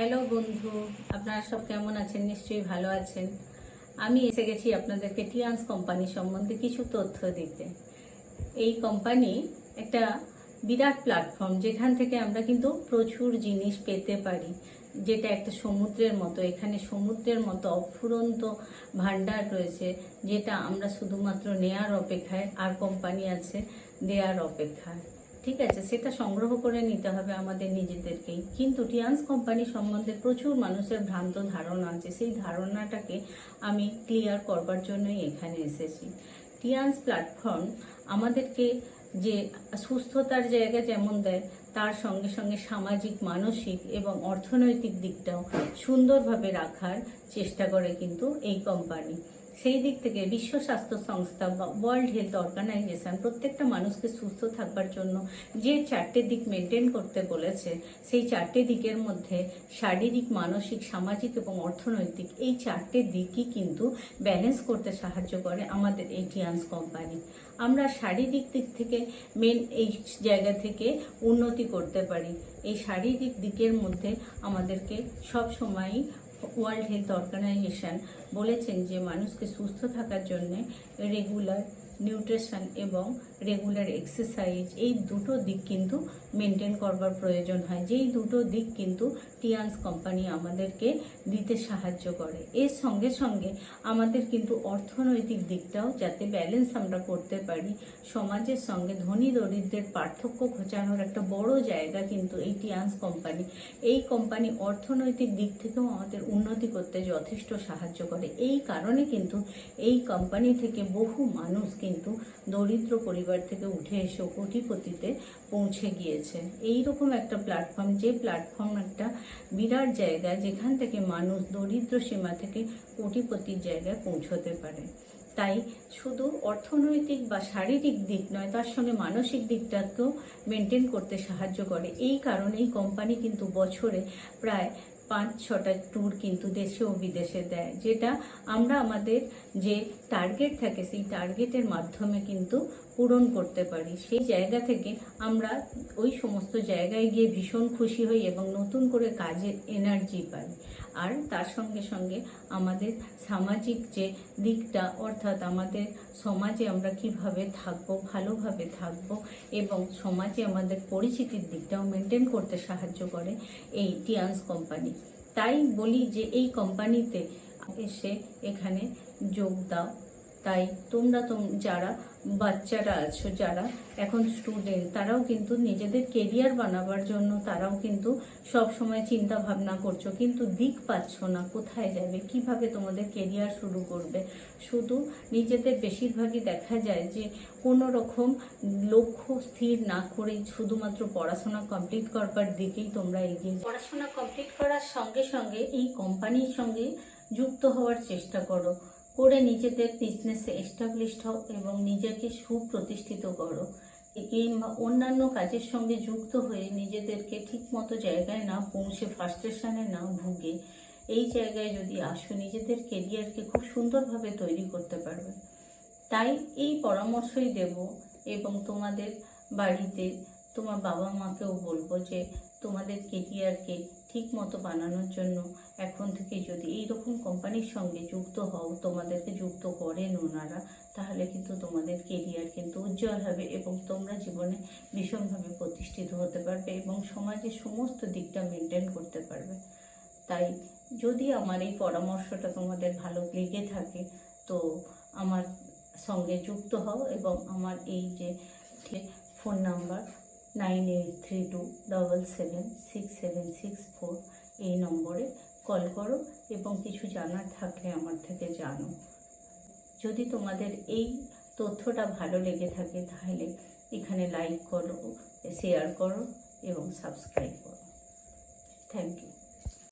Hello বন্ধু, আপনারা সব কেমন আছেন? নিশ্চয়ই ভালো আছেন। আমি এসে গেছি আপনাদেরকে টিয়ান্স কোম্পানি সম্বন্ধে কিছু তথ্য দিতে। এই কোম্পানি একটা বিরাট প্ল্যাটফর্ম যেখান থেকে আমরা কিন্তু প্রচুর জিনিস পেতে পারি। যেটা একটা সমুদ্রের মতো, এখানে সমুদ্রের মতো অফুরন্ত ভাণ্ডার রয়েছে, যেটা আমরা শুধুমাত্র নেয়ার অপেক্ষায়, আর কোম্পানি আছে দেয়ার অপেক্ষায়। ঠিক আছে, সেটা সংগ্রহ করে নিতে হবে আমাদের নিজেদেরকেই। কিন্তু টিয়ান্স কোম্পানি সম্বন্ধে প্রচুর মানুষের ভ্রান্ত ধারণা আছে। সেই ধারণাটাকে আমি ক্লিয়ার করবার জন্যই এখানে এসেছি। টিয়ান্স প্ল্যাটফর্ম আমাদেরকে যে সুস্থতার জায়গা যেমন দেয়, তার সঙ্গে সঙ্গে সামাজিক, মানসিক এবং অর্থনৈতিক দিকটাও সুন্দরভাবে রাখার চেষ্টা করে কিন্তু এই কোম্পানি সেই দিক থেকে বিশ্ব স্বাস্থ্য সংস্থা বা ওয়ার্ল্ড হেলথ অর্গানাইজেশন প্রত্যেকটা মানুষকে সুস্থ থাকবার জন্য যে চারটে দিক মেনটেন করতে বলেছে, সেই চারটে দিকের মধ্যে শারীরিক, মানসিক, সামাজিক এবং অর্থনৈতিক এই চারটে দিকই কিন্তু ব্যালেন্স করতে সাহায্য করে আমাদের এই টিয়ান্স কোম্পানি আমরা শারীরিক দিক থেকে মেন এই জায়গা থেকে উন্নতি করতে পারি। এই শারীরিক দিকের মধ্যে আমাদেরকে সব সময়ই ওয়ার্ল্ড হেলথ অর্গানাইজেশন বলেছেন যে মানুষকে সুস্থ থাকার জন্যে রেগুলার নিউট্রিশন এবং রেগুলার এক্সারসাইজ, এই দুটো দিক কিন্তু মেনটেন করবার প্রয়োজন হয়। যেই দুটো দিক কিন্তু টিয়ান্স কোম্পানি আমাদেরকে দিতে সাহায্য করে। এর সঙ্গে সঙ্গে আমাদের কিন্তু অর্থনৈতিক দিকটাও যাতে ব্যালেন্স আমরা করতে পারি, সমাজের সঙ্গে ধনী দরিদ্রের পার্থক্য ঘোচানোর একটা বড় জায়গা কিন্তু এই টিয়ান্স কোম্পানি। এই কোম্পানি অর্থনৈতিক দিক থেকেও আমাদের উন্নতি করতে যথেষ্ট সাহায্য করে। এই কারণে কিন্তু এই কোম্পানি থেকে বহু মানুষ কিন্তু দরিদ্র পরিবার থেকে উঠে এসে কোটিপতিতে পৌঁছে গিয়েছে। এই রকম একটা প্ল্যাটফর্ম যে প্ল্যাটফর্ম একটা বিরাট জায়গা যেখান থেকে মানুষ দরিদ্র সীমা থেকে কোটিপতির জায়গায় পৌঁছতে পারে। তাই শুধু অর্থনৈতিক বা শারীরিক দিক নয়, তার সঙ্গে মানসিক দিকটাকেও মেনটেন করতে সাহায্য করে। এই কারণেই কোম্পানি কিন্তু বছরে প্রায় পাঁচ, ছটা ট্যুর কিন্তু দেশে ও বিদেশে দেয়, যেটা আমরা আমাদের যে টার্গেট থাকে, সেই টার্গেটের মাধ্যমে কিন্তু পূরণ করতে পারি। সেই জায়গা থেকে আমরা ওই সমস্ত জায়গায় গিয়ে ভীষণ খুশি হই এবং নতুন করে কাজের এনার্জি পাই। আর তার সঙ্গে সঙ্গে আমাদের সামাজিক যে দিকটা, অর্থাৎ আমাদের সমাজে আমরা কীভাবে থাকব, ভালোভাবে থাকব এবং সমাজে আমাদের পরিচিতির দিকটাও মেনটেন করতে সাহায্য করে এই টিয়ান্স কোম্পানি তাই বলি যে এই কোম্পানিতে এসে এখানে যোগ দাও। তাই তোমরা তোম, যারা বাচ্চারা আছো, যারা এখন স্টুডেন্ট তারাও কিন্তু নিজেদের কেরিয়ার বানাবার জন্য তারাও কিন্তু সব সময় চিন্তা ভাবনা করছ, কিন্তু দিক পাচ্ছ না, কোথায় যাবে, কীভাবে তোমাদের কেরিয়ার শুরু করবে শুধু নিজেদের বেশিরভাগই দেখা যায় যে কোনো রকম লক্ষ্য স্থির না করেই শুধুমাত্র পড়াশোনা কমপ্লিট করবার দিকেই তোমরা এগিয়ে। পড়াশোনা কমপ্লিট করার সঙ্গে সঙ্গে এই কোম্পানির সঙ্গে যুক্ত হওয়ার চেষ্টা করো করে নিজেদের বিজনেসে এস্টাবলিশ হও এবং নিজেকে সুপ্রতিষ্ঠিত করো। কিংবা অন্যান্য কাজের সঙ্গে যুক্ত হয়ে নিজেদেরকে ঠিকমতো জায়গায় না পৌঁছে ফার্স্টেশনে না ভুগে, এই জায়গায় যদি আসো, নিজেদের কেরিয়ারকে খুব সুন্দরভাবে তৈরি করতে পারবে। তাই এই পরামর্শই দেব এবং তোমাদের বাড়িতে তোমার বাবা মাকেও বলব যে তোমাদের কেরিয়ারকে ঠিক মতো বানানোর জন্য এখন থেকে যদি এই রকম কোম্পানির সঙ্গে যুক্ত হও, তোমাদেরকে যুক্ত করেন ওনারা, তাহলে কিন্তু তোমাদের কেরিয়ার কিন্তু উজ্জ্বল হবে এবং তোমরা জীবনে ভীষণভাবে প্রতিষ্ঠিত হতে পারবে এবং সমাজের সমস্ত দিকটা মেনটেন করতে পারবে। তাই যদি আমার এই পরামর্শটা তোমাদের ভালো লেগে থাকে, তো আমার সঙ্গে যুক্ত হও এবং আমার এই যে phone number nine eight three two double seven six seven এই নম্বরে কল করো এবং কিছু জানার থাকলে আমার থেকে জানো। যদি তোমাদের এই তথ্যটা ভালো লেগে থাকে তাহলে এখানে লাইক করো শেয়ার করো এবং সাবস্ক্রাইব করো। Thank you